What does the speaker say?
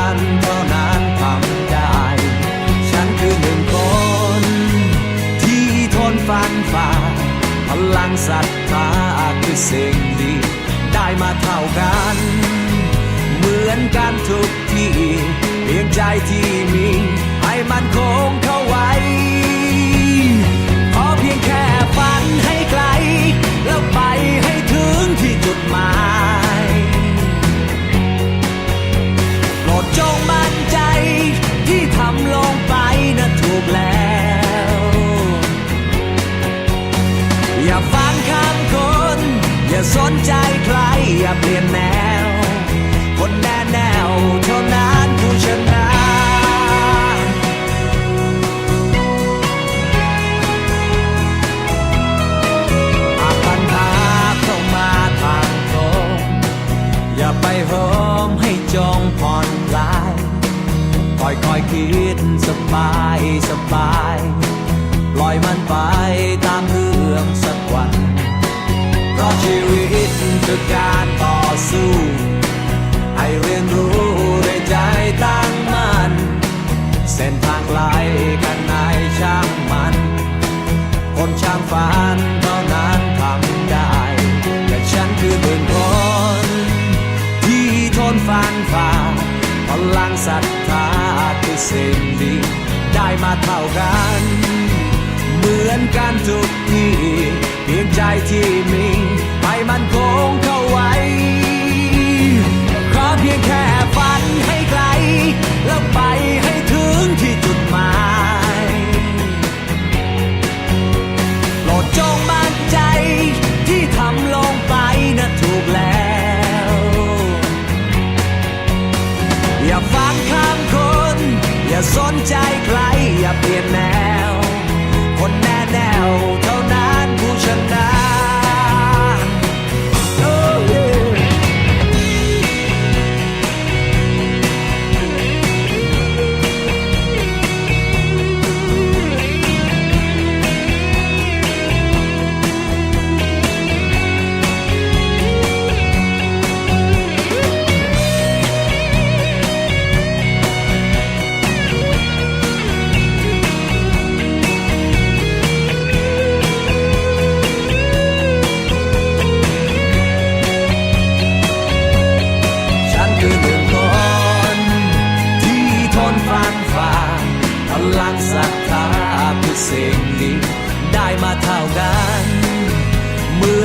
าาเท่ากัน เหมือนกันทุกที่เพียงใจที่มี ให้มันคงเข้าไว้ อย่าสนใจใครอย่าเปลี่ยนแนว คนแน่แนวเท่านั้นผู้ชนะหากปัญหาเข้ามาทางตรงอย่าไปโหมให้จงผ่อนคลายค่อยค่อยคิดสบายสบาย ปล่อยมันไปตามเรื่อง ตคือการต่อสู้ให้เรียนรู้ด้วยใจตั้งมั่นเส้นทางไกลกันไหนช่างมัน คนช่างฝันเท่านั้นทำได้ แต่ฉันคือหนึ่งคน ที่ทนฟันฝ่าพลังศรัทธาคือสิ่งดีได้มาเท่ากันเหมือนกันทุกทีเพียงใจที่มีให้มันคง สนใจใคร